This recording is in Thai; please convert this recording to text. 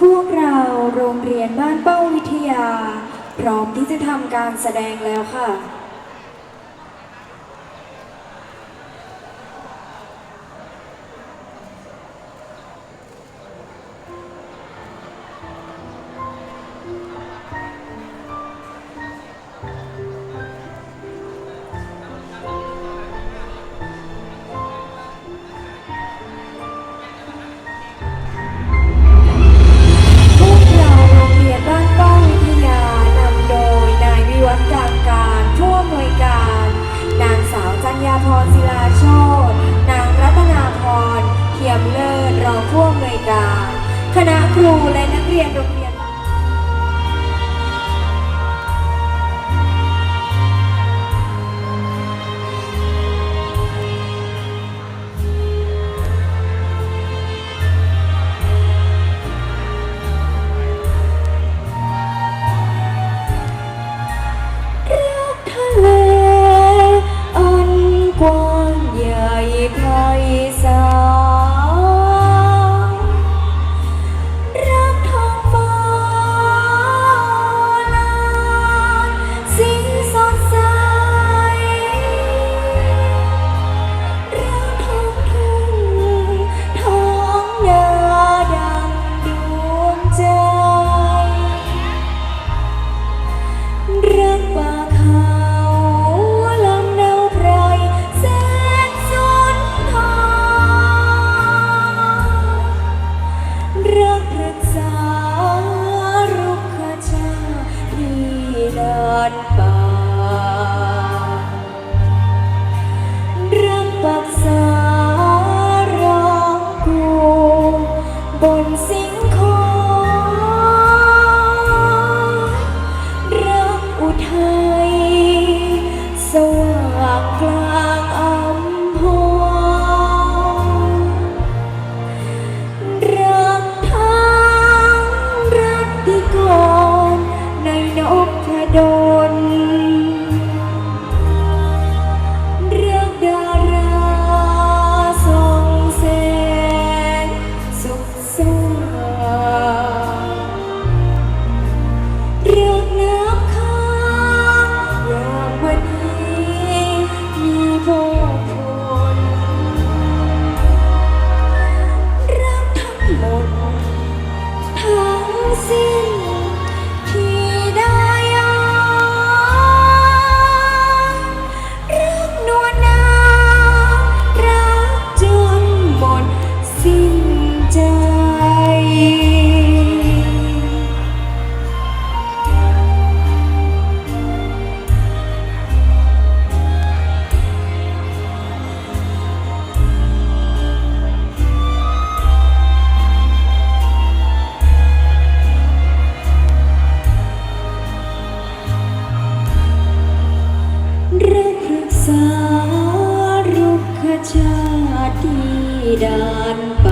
พวกเราโรงเรียนบ้านเป้าวิทยา พร้อมที่จะทำการแสดงแล้วค่ะ ครูและนักเรียนโรงเรียน Real ชาติที่ดาป่า